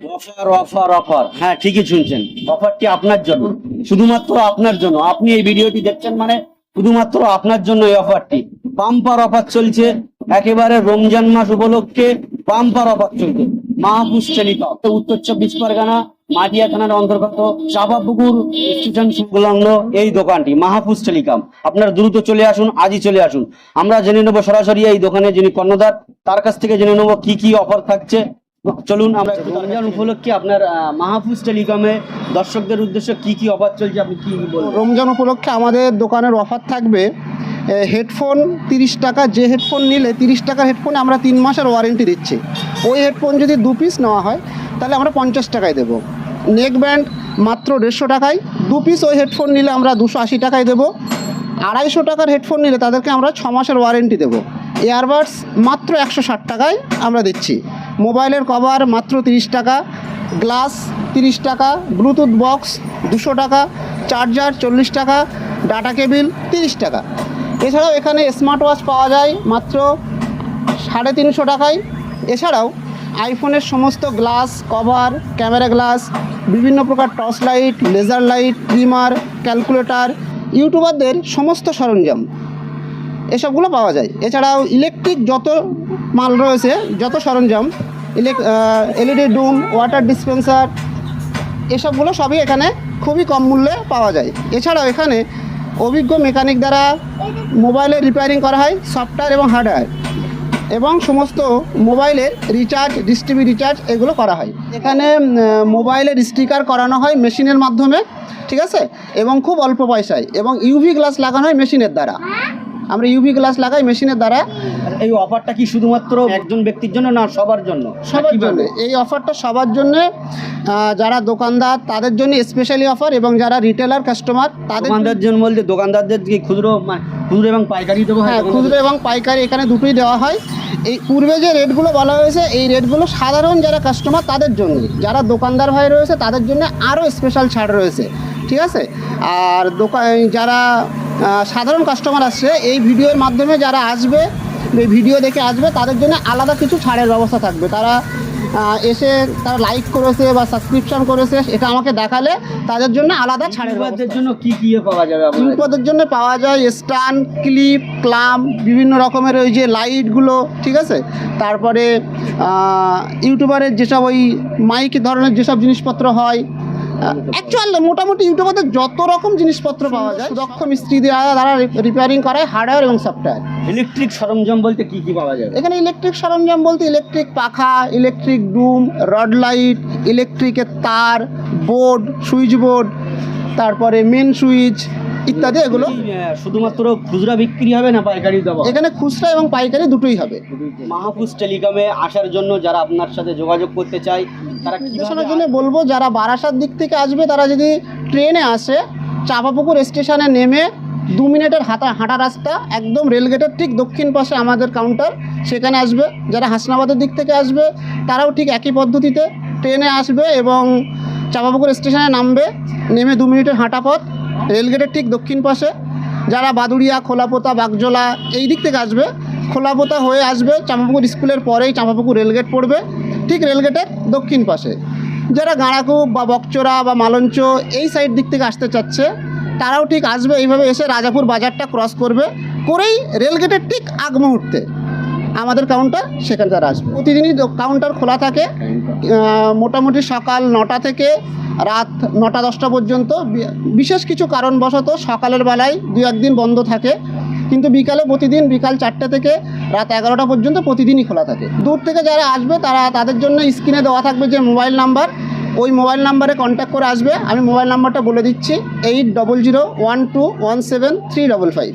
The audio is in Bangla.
অফার অফার অফার হ্যাঁ ঠিকই শুনছেন। অফারটি আপনার জন্য। শুধুমাত্র আপনার জন্য। আপনি এই ভিডিওটি দেখছেন মানে শুধুমাত্র আপনার জন্য এই অফারটি বাম্পার অফার চলছে। একেবারে রমজান মাস উপলক্ষে বাম্পার অফার চলছে। মাহফুজ চালিত। উত্তর চব্বিশ পরগনা, মাটিয়া থানার অন্তর্গত চাপাপুকুর স্টেশন সংলগ্ন এই দোকানটি, মাহফুজ টেলিকম আপনারা দ্রুত চলে আসুন, আজই চলে আসুন। আমরা জেনে নেব সরাসরি এই দোকানে যিনি কর্ণধার, তার কাছ থেকে জেনে নেব কি কি অফার থাকছে। চলুন, আমরা রমজান উপলক্ষে আপনার মাহফুজ টেলিকমে দর্শকদের উদ্দেশ্যে কি কি অফার চলছে, আপনি কি বলবেন? রমজান উপলক্ষে আমাদের দোকানের অফার থাকবে হেডফোন তিরিশ টাকা, যে হেডফোন নিলে তিরিশ টাকার হেডফোনে আমরা তিন মাসের ওয়ারেন্টি দিচ্ছি। ওই হেডফোন যদি দু পিস নেওয়া হয়, তাহলে আমরা পঞ্চাশ টাকায় দেবো। নেক ব্যান্ড মাত্র দেড়শো টাকায়, দু পিস ওই হেডফোন নিলে আমরা দুশো আশি টাকায় দেবো। আড়াইশো টাকার হেডফোন নিলে তাদেরকে আমরা ছ মাসের ওয়ারেন্টি দেবো। এয়ারবাডস মাত্র একশো ষাট টাকায় আমরা দিচ্ছি। মোবাইলের কভার মাত্র তিরিশ টাকা, গ্লাস তিরিশ টাকা, ব্লুটুথ বক্স দুশো টাকা, চার্জার চল্লিশ টাকা, ডাটা কেবিল তিরিশ টাকা। এছাড়াও এখানে স্মার্ট ওয়াচ পাওয়া যায় মাত্র সাড়ে তিনশো টাকায়। এছাড়াও আইফোনের সমস্ত গ্লাস, কভার, ক্যামেরা গ্লাস, বিভিন্ন প্রকার torch light laser light trimmer calculator ইউটিউবারদের সমস্ত সরঞ্জাম, এসবগুলো পাওয়া যায়। এছাড়াও ইলেকট্রিক যত মাল রয়েছে, যত সরঞ্জাম, ইলেক এলইডি ডুম, ওয়াটার ডিসপেন্সার, এসবগুলো সবই এখানে খুবই কম মূল্যে পাওয়া যায়। এছাড়াও এখানে অভিজ্ঞ মেকানিক দ্বারা মোবাইলের রিপেয়ারিং করা হয়, সফটওয়্যার এবং হার্ডওয়্যার এবং সমস্ত মোবাইলের রিচার্জ ডিস্টিভি রিচার্জ এগুলো করা হয়। এখানে মোবাইলের স্টিকার করানো হয় মেশিনের মাধ্যমে, ঠিক আছে? এবং খুব অল্প পয়সায় এবং ইউভি গ্লাস লাগানো হয় মেশিনের দ্বারা। আমরা ইউভি গ্লাস লাগাই মেশিনের দ্বারা। এই অফারটা কি শুধুমাত্র একজন ব্যক্তির জন্য না সবার জন্য? সবার? জন্য। এই অফারটা সবার জন্য যারা দোকানদার তাদের জন্য স্পেশালি অফার এবং যারা রিটেলার কাস্টমার তাদের দোকানদার জন্য বলতে দোকানদারদের কি খুচরো খুচরো এবং পাইকারি দেবো হ্যাঁ খুচরো এবং পাইকারি এখানে দুটোই দেওয়া হয়। এই পূর্বে যে রেটগুলো বলা হয়েছে এই রেটগুলো সাধারণ যারা কাস্টমার তাদের জন্য। যারা দোকানদার ভাই রয়েছে তাদের জন্য আরও স্পেশাল ছাড় রয়েছে। ঠিক আছে? আর দোকান যারা সাধারণ কাস্টমার আসছে এই ভিডিওর মাধ্যমে যারা আসবে এই ভিডিও দেখে আসবে তাদের জন্য আলাদা কিছু ছাড়ের ব্যবস্থা থাকবে। তারা এসে তারা লাইক করেছে বা সাবস্ক্রিপশন করেছে এটা আমাকে দেখালে তাদের জন্য আলাদা ছাড়ের ব্যবস্থা। ইউটিউবারদের জন্য কি কি পাওয়া যাবে ইউটিউবারদের জন্য পাওয়া যায় স্টান ক্লিপ ক্লাম বিভিন্ন রকমের ওই যে লাইটগুলো ঠিক আছে? তারপরে ইউটিউবারের যেসব ওই মাইক ধরনের যেসব জিনিসপত্র হয় অ্যাকচুয়াল মোটামুটি ইউটিউবে যত রকম জিনিসপত্র পাওয়া যায় দক্ষ মিস্ত্রি দ্বারা তারা রিপেয়ারিং করায় হার্ডওয়্যার এবং সফটওয়্যার ইলেকট্রিক সরঞ্জাম বলতে কি কি পাওয়া যায় এখানে ইলেকট্রিক সরঞ্জাম বলতে ইলেকট্রিক পাখা ইলেকট্রিক ডুম রড লাইট ইলেকট্রিকের তার বোর্ড সুইচ বোর্ড তারপরে মেন সুইচ ইত্যাদি এগুলো। শুধুমাত্র খুচরা বিক্রি হবে না পাইকারি দেবো এখানে খুচরা এবং পাইকারি দুটোই হবে। মাহফুজ টেলিকমে আসার জন্য যারা আপনার সাথে যোগাযোগ করতে চায় তারা নির্দেশনার জন্য বলব যারা বারাসাত দিক থেকে আসবে তারা যদি ট্রেনে আসে চাপাপুকুর স্টেশনে নেমে দু মিনিটের হাঁটা হাঁটা রাস্তা একদম রেলগেটের ঠিক দক্ষিণ পাশে আমাদের কাউন্টার সেখানে আসবে। যারা হাসনাবাদের দিক থেকে আসবে তারাও ঠিক একই পদ্ধতিতে ট্রেনে আসবে এবং চাপাপুকুর স্টেশনে নামবে নেমে দু মিনিটের হাঁটা পথ। রেলগেটের ঠিক দক্ষিণ পাশে, যারা বাদুড়িয়া, খোলাপোতা, বাগজোলা এই দিক থেকে আসবে, খোলাপোতা হয়ে আসবে, চাঁপাপুকুর স্কুলের পরেই চাঁপাপুকুর রেলগেট পড়বে, ঠিক রেলগেটের দক্ষিণ পাশে। যারা গাঁড়াকুপ বা বকচোরা বা মালঞ্চ এই সাইড দিক থেকে আসতে চাচ্ছে, তারাও ঠিক আসবে, এইভাবে এসে রাজাপুর বাজারটা ক্রস করবে, করেই রেলগেটের ঠিক আগ মুহূর্তে। আমাদের কাউন্টার সেখানে তারা আসবে। প্রতিদিনই কাউন্টার খোলা থাকে। মোটামুটি সকাল নটা থেকে রাত নটা, দশটা পর্যন্ত। বিশেষ কিছু কারণবশত সকালের বেলায় দু একদিন বন্ধ থাকে। কিন্তু বিকালে প্রতিদিন, বিকাল চারটে থেকে রাত এগারোটা পর্যন্ত প্রতিদিনই খোলা থাকে। দূর থেকে যারা আসবে, তারা তাদের জন্য স্ক্রিনে দেওয়া থাকবে যে মোবাইল নাম্বার ওই মোবাইল নাম্বারে কন্ট্যাক্ট করে আসবে। আমি মোবাইল নাম্বারটা বলে দিচ্ছি eight double zero one two one seven three double five